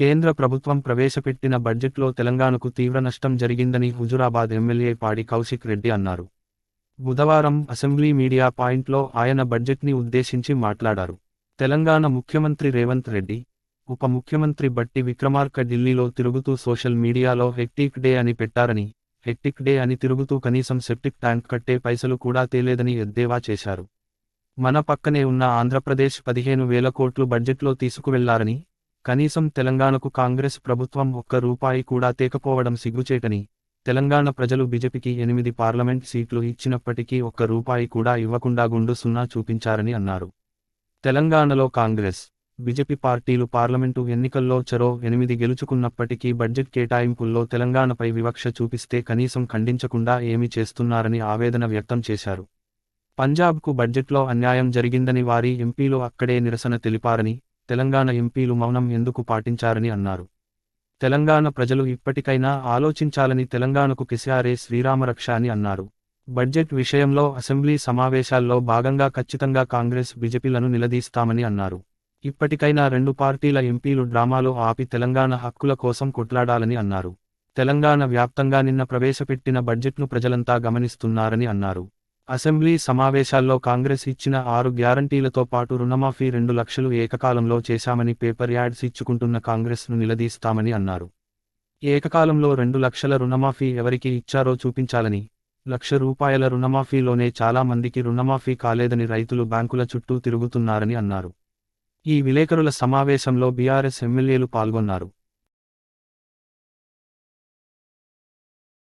కేంద్ర ప్రభుత్వం ప్రవేశపెట్టిన బడ్జెట్లో తెలంగాణకు తీవ్ర నష్టం జరిగిందని హుజురాబాద్ ఎమ్మెల్యే పాడి కౌశిక్ రెడ్డి అన్నారు. బుధవారం అసెంబ్లీ మీడియా పాయింట్లో ఆయన బడ్జెట్ని ఉద్దేశించి మాట్లాడారు. తెలంగాణ ముఖ్యమంత్రి రేవంత్ రెడ్డి ఉప ముఖ్యమంత్రి బట్టి విక్రమార్క ఢిల్లీలో తిరుగుతూ సోషల్ మీడియాలో హెక్టిక్ డే అని పెట్టారని హెక్టిక్ డే అని తిరుగుతూ కనీసం సెప్టిక్ ట్యాంక్ కట్టే పైసలు కూడా తేలేదని ఎద్దేవా చేశారు. మన పక్కనే ఉన్న ఆంధ్రప్రదేశ్ పదిహేను వేల కోట్లు బడ్జెట్లో తీసుకువెళ్ళారని కనీసం తెలంగాణకు కాంగ్రెస్ ప్రభుత్వం ఒక్క రూపాయి కూడా తేకపోవడం సిగ్గుచేటని తెలంగాణ ప్రజలు బీజేపీకి ఎనిమిది పార్లమెంట్ సీట్లు ఇచ్చినప్పటికీ ఒక్క రూపాయి కూడా ఇవ్వకుండా గుండు సున్నా చూపించారని అన్నారు. తెలంగాణలో కాంగ్రెస్ బీజేపీ పార్టీలు పార్లమెంటు ఎన్నికల్లో చెరో ఎనిమిది గెలుచుకున్నప్పటికీ బడ్జెట్ కేటాయింపుల్లో తెలంగాణపై వివక్ష చూపిస్తే కనీసం ఖండించకుండా ఏమి చేస్తున్నారని ఆవేదన వ్యక్తం చేశారు. పంజాబ్కు బడ్జెట్లో అన్యాయం జరిగిందని వారి ఎంపీలు అక్కడే నిరసన తెలిపారని తెలంగాణ ఎంపీలు మౌనం ఎందుకు పాటించారని అన్నారు. తెలంగాణ ప్రజలు ఇప్పటికైనా ఆలోచించాలని తెలంగాణకు కిసారే శ్రీరామరక్ష అని అన్నారు. బడ్జెట్ విషయంలో అసెంబ్లీ సమావేశాల్లో భాగంగా ఖచ్చితంగా కాంగ్రెస్ బీజేపీలను నిలదీస్తామని అన్నారు. ఇప్పటికైనా రెండు పార్టీల ఎంపీలు డ్రామాలు ఆపి తెలంగాణ హక్కుల కోసం కొట్లాడాలని అన్నారు. తెలంగాణ వ్యాప్తంగా నిన్న ప్రవేశపెట్టిన బడ్జెట్ను ప్రజలంతా గమనిస్తున్నారని అన్నారు. అసెంబ్లీ సమావేశాల్లో కాంగ్రెస్ ఇచ్చిన ఆరు గ్యారంటీలతో పాటు రుణమాఫీ రెండు లక్షలు ఏకకాలంలో చేశామని పేపర్ యాడ్స్ ఇచ్చుకుంటున్న కాంగ్రెస్ను నిలదీస్తామని అన్నారు. ఏకకాలంలో రెండు లక్షల రుణమాఫీ ఎవరికి ఇచ్చారో చూపించాలని లక్ష రూపాయల రుణమాఫీలోనే చాలా మందికి రుణమాఫీ కాలేదని రైతులు బ్యాంకుల చుట్టూ తిరుగుతున్నారని అన్నారు. ఈ విలేకరుల సమావేశంలో బీఆర్ఎస్ ఎమ్మెల్యేలు పాల్గొన్నారు.